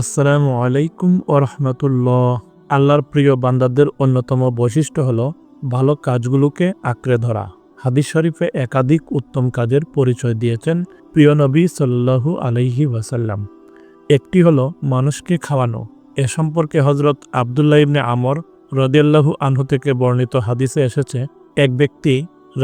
আসসালামু আলাইকুম ওরহমতুল্লাহ আল্লাহর প্রিয় বান্দাদের অন্যতম বৈশিষ্ট্য হল ভালো কাজগুলোকে আঁকড়ে ধরা। হাদিস শরীফে একাধিক উত্তম কাজের পরিচয় দিয়েছেন প্রিয় নবী সাল্লাহু আলাইহি ওয়াসাল্লাম। একটি হলো মানুষকে খাওয়ানো। এ সম্পর্কে হজরত আবদুল্লাহ ইবনে আমর রদিয়াল্লাহু আনহু থেকে বর্ণিত হাদিসে এসেছে, এক ব্যক্তি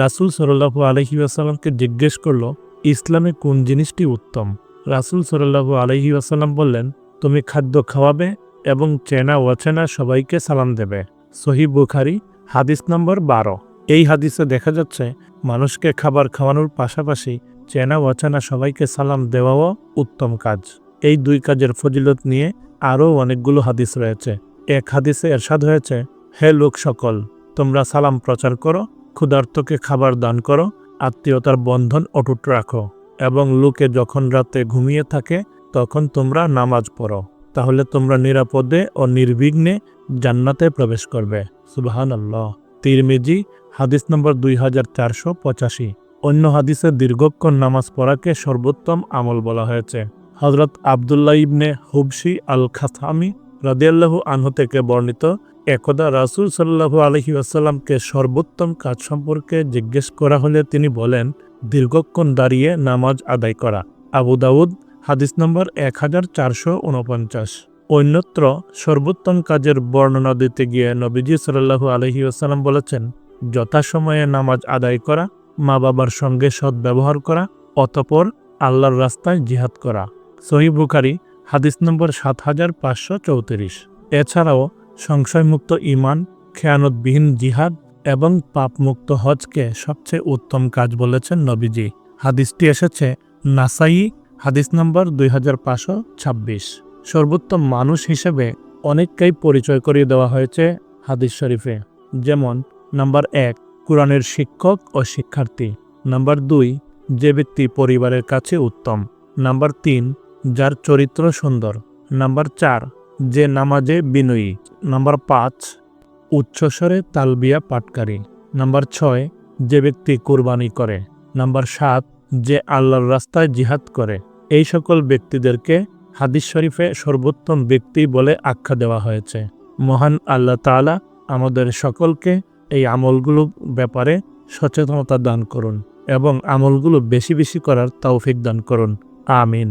রাসূল সাল্লাহু আলহি আসাল্লামকে জিজ্ঞেস করল, ইসলামে কোন জিনিসটি উত্তম? রাসূল সাল্লাহু আলহি আসাল্লাম বললেন তুমি খাদ্য খাওয়াবে এবং চেনা অচেনা সবাইকে সালাম দেবে। সহি বুখারি, হাদিস নম্বর বারো। এই হাদিসে দেখা যাচ্ছে, মানুষকে খাবার খাওয়ানোর পাশাপাশি চেনা অচেনা সবাইকে সালাম দেওয়াও উত্তম কাজ। এই দুই কাজের ফজিলত নিয়ে আরও অনেকগুলো হাদিস রয়েছে। এক হাদিসে এরশাদ হয়েছে, হে লোক সকল, তোমরা সালাম প্রচার করো, ক্ষুধার্তকে খাবার দান করো, আত্মীয়তার বন্ধন অটুট রাখো এবং লোকে যখন রাতে ঘুমিয়ে থাকে তখন তোমরা নামাজ পড়ো, তাহলে তোমরা নিরাপদে ও নির্বিঘ্নে জান্নাতে প্রবেশ করবে। সুবাহান আল্লাহ তিরমিজি, হাদিস নম্বর দুই হাজার চারশো পঁচাশি। অন্য হাদিসে দীর্ঘক্ষণ নামাজ পড়াকে সর্বোত্তম আমল বলা হয়েছে। হজরত আবদুল্লাহ ইবনে হুবশি আল খাসামি রাদিয়াল্লাহু আনহু থেকে বর্ণিত, একদা রাসূল সাল্লাল্লাহু আলহি আসাল্লামকে সর্বোত্তম কাজ সম্পর্কে জিজ্ঞেস করা হলে তিনি বলেন, দীর্ঘক্ষণ দাঁড়িয়ে নামাজ আদায় করা। আবু দাউদ হাদিস নম্বর এক হাজার চারশো উনপঞ্চাশ। অন্যত্র সর্বোত্তম কাজের বর্ণনা দিতে গিয়ে নবীজি সাল্লাহু আলহি আসাল্লাম বলেছেন, যথাসময়ে নামাজ আদায় করা মা বাবার সঙ্গে সৎ ব্যবহার করা, অতপর আল্লাহর রাস্তায় জিহাদ করা। সহি বুখারি, হাদিস নম্বর সাত হাজার পাঁচশো চৌত্রিশ। এছাড়াও সংশয়মুক্ত ইমান খেয়ানতবিহীন জিহাদ এবং পাপমুক্ত হজকে সবচেয়ে উত্তম কাজ বলেছেন নবীজি। হাদিসটি এসেছে নাসাই হাদিস নম্বর দুই হাজার পাঁচশো ছাব্বিশ। সর্বোত্তম মানুষ হিসেবে অনেককেই পরিচয় করিয়ে দেওয়া হয়েছে হাদিস শরীফে। যেমন, নাম্বার এক, কোরআনের শিক্ষক ও শিক্ষার্থী। নাম্বার দুই, যে ব্যক্তি পরিবারের কাছে উত্তম। নাম্বার তিন, যার চরিত্র সুন্দর। নাম্বার চার, যে নামাজে বিনয়ী। নাম্বার পাঁচ, উচ্চস্বরে তালবিয়া পাটকারী নাম্বার ছয়, যে ব্যক্তি কোরবানি করে। নাম্বার সাত, যে আল্লাহর রাস্তায় জিহাদ করে। এই সকল ব্যক্তিদেরকে হাদিস শরীফে সর্বোত্তম ব্যক্তি বলে আখ্যা দেওয়া হয়েছে। মহান আল্লাহ তালা আমাদের সকলকে এই আমলগুলো ব্যাপারে সচেতনতা দান করুন এবং আমলগুলো বেশি বেশি করার তৌফিক দান করুন। আমিন।